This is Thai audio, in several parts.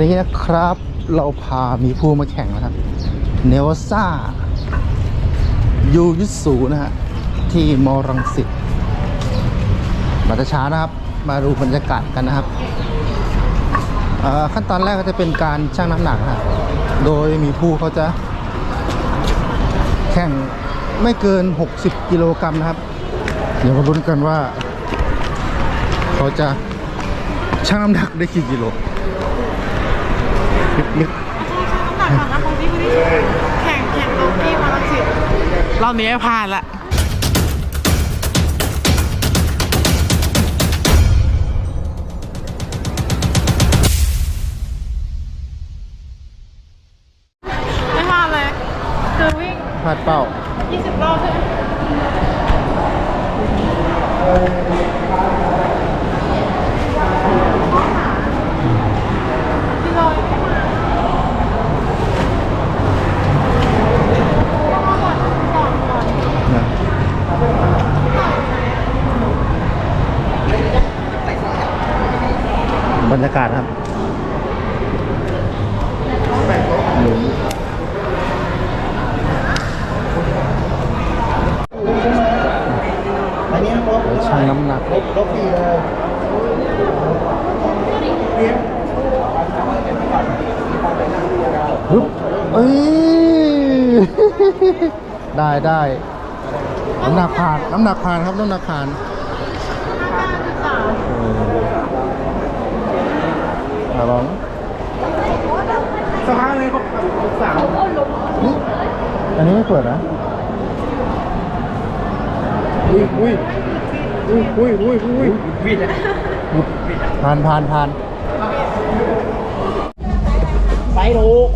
นี้นะครับ เราพามีผู้มาแข่งนะครับเนวซ่ายูยุสูนะฮะ ที่มอรังสิตมาแต่ช้านะครับ มาดูบรรยากาศกันนะครับอ่อขั้นตอนแรกก็จะเป็นการชั่งน้ำหนักนะโดยมีผู้เขาจะ แข่งไม่เกิน 60 กิโลกรัมนะครับ เดี๋ยวมาลุ้นกันว่า เขาจะชั่งน้ำหนักได้กี่กิโล ลึกน้ำหนักก่อนนะของพี่คุณแข่งแข่งตรงที่มาลังสิตรอบนี้ไม่พลาดละ ไม่พลาดเลยคือวิ่ง ๆพลาดเป้า 20 รอบใช่ไหมพี่ลอยไม่มาต้องมาก่อนก่อนก่อน นะบ รรยากาศครับหนุนเดี๋ยวชั่งน้ำหนักฮึบเอ้ยได้ได้น้ำหนักผ่าน น้ำหนักผ่านครับ น้ำหนักผ่าน เออ อะลองสักพักเลยเขาสามนี่อันนี้ไม่เปิดนะ อุ้ยอุ้ยอุ้ยอุ้ยอุ้ยอุ้ยวิดอะผ่านผ่านผ่านไปถูก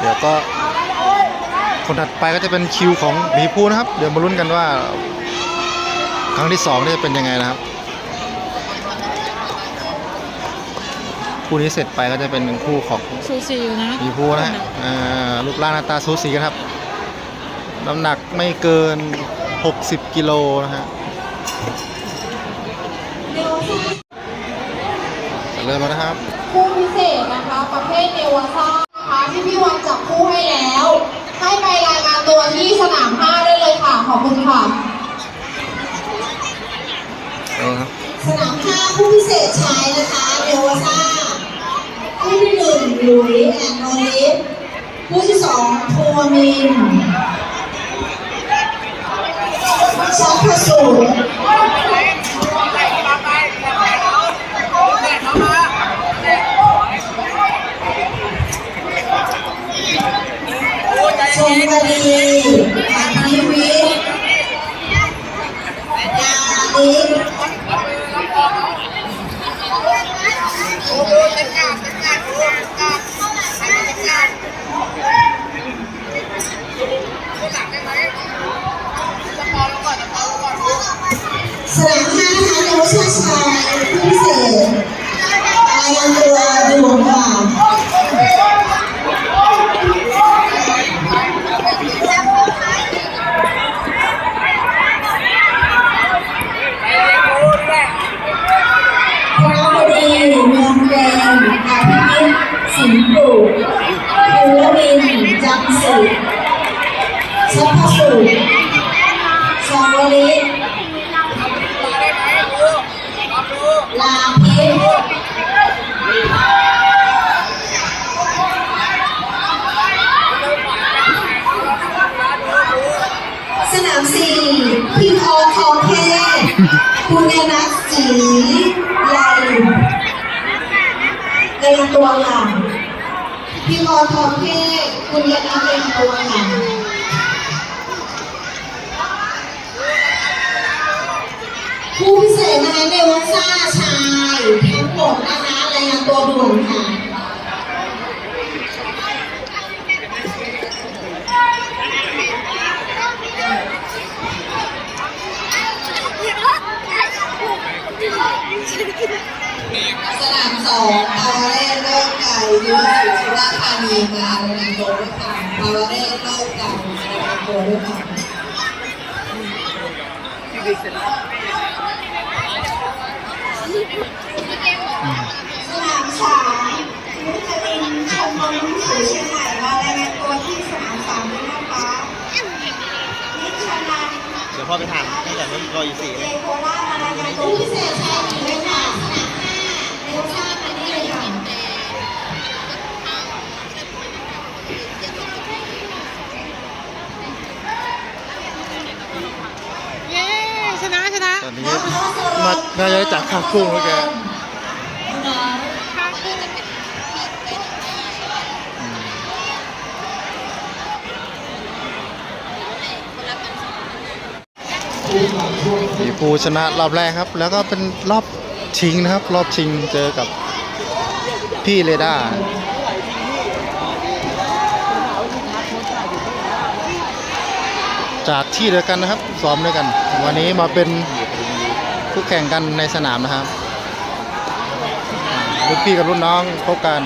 เดี๋ยวก็คนถัดไปก็จะเป็นคิวของหมีภูนะครับ เดี๋ยวมาลุ้นกันว่า ครั้งที่สองนี่จะเป็นยังไงนะครับคู่นี้เสร็จไปก็จะเป็นคู่ของซูซีอยู่นะหมีภูนะฮะอ่ารูปร่างหน้าตาสูสีกันครับน้ำหนักไม่เกิน 60 กิโลนะฮะเริ่มแล้วนะครับ คู่พิเศษนะคะ ประเภทเนวาซ่านะคะ ที่พี่วันจับคู่ให้แล้ว ให้ไปรายงานตัวที่สนาม5ได้เลยค่ะ ขอบคุณค่ะเออครับสนาม5คู่พิเศษชายนะคะ เนวาซ่าคู่ที่หนึ่งหลุยแอนโนลิฟคู่ที่สองทัวมินชักพสูร ชมบดีอันนิวิทย์ยาลิศสนามห้านะคะเยาวชนชายผู้พิเศษรายงานตัวด่วนค่ะพระบดีเมืองแดงอาทิตย์สิงห์ปลูกภูวมินทร์จันทร์สุขชัพพสุขชาว ลิตลาพิษสนามสี่พี่ออทองเทพคุณยนัทศรีใหญ่ในงานตัวค่ะพี่ออทองเทพคุณยนัทในงานตัวค่ะ ผู้พิเศษนะคะเนวาซ่าชายทั้งหมดนะคะรายงานตัวด่วนค่ะสนามสองปาวาเร่เลิกไก่ยูสุสุราธานีมารายงานตัวด้วยค่ะปาวาเร่เลิกไก่มารายงานตัวด้วยค่ะ สนามสามมุจลินชมรมหนังสือเชียงใหม่มารายงานตัวที่สนามสามด้วยนะคะนิชานันท์เดี๋ยวพ่อไปถามตั้งแต่รถรออยู่สี่เจโคราชมารายงานตัวพิเศษชายหญิงเลยค่ะสนามห้าเอลซ่ามานี่เลยค่ะ เย้ชนะชนะ ต อนนี้มาน่าจะได้จากข้าวกุ้งแล้วแกหมีภูชนะรอบแรกครับ แล้วก็เป็นรอบชิงนะครับ รอบชิงเจอกับพี่เรดาจากที่เดียวกันนะครับซ้อมด้วยกัน วันนี้มาเป็น คู่แข่งกันในสนามนะครับรุ่นพี่กับรุ่นน้องพบกัน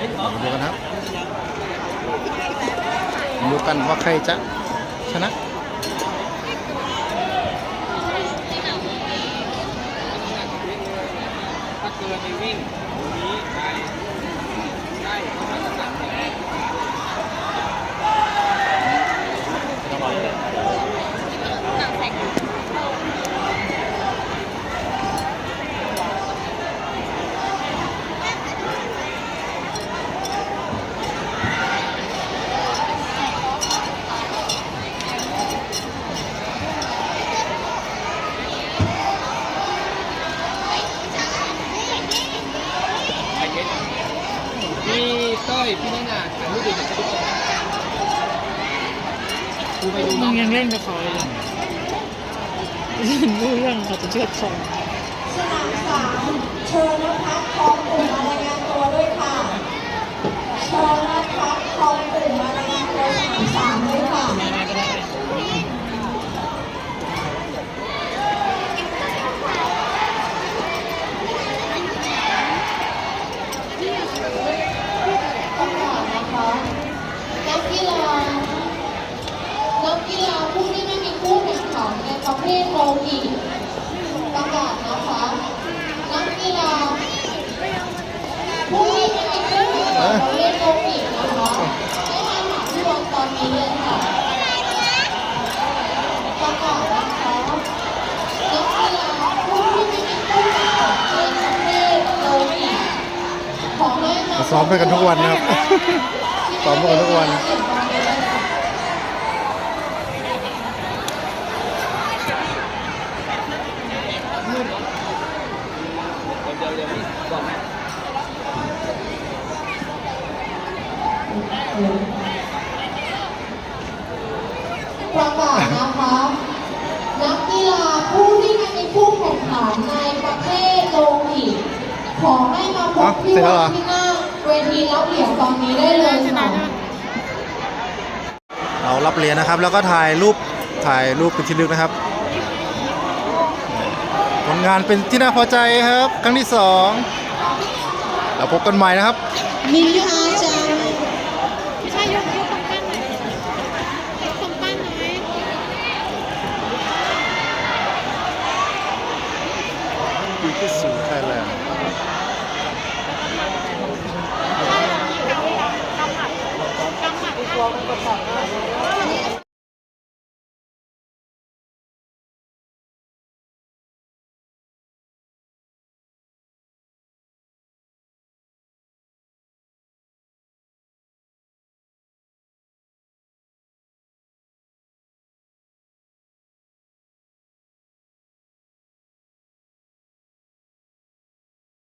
มาดูกันครับมาดูกันว่าใครจะชนะ พี่ต้อยพี่นิน่าถ่ายรูปเด็กกูไปดูมึงยังเล่นกับเอาเลยฉันรู้เรื่องเขาจะเชื่อทองสนามสามเชิญนะคะทองกลุ่มมารายงานตัวด้วยค่ะเชิญนะคะทองกลุ่มมารายงานตัวสนามสาม ซ้อมไปกันทุกวันนะครับ ซ้อมไปกันทุกวันเพี่วางที่หน้าเวทีรับเหรียญตอนนี้ได้เลยค่ะเรารับเหรียญนะครับ แล้วก็ถ่ายรูปถ่ายรูปเป็นที่ลึกนะครับผลงานเป็นที่น่าพอใจครับ ครั้งที่สองเราพบกันใหม่นะครับ นี่ค่ะ ตัวมันก็ผ่านได้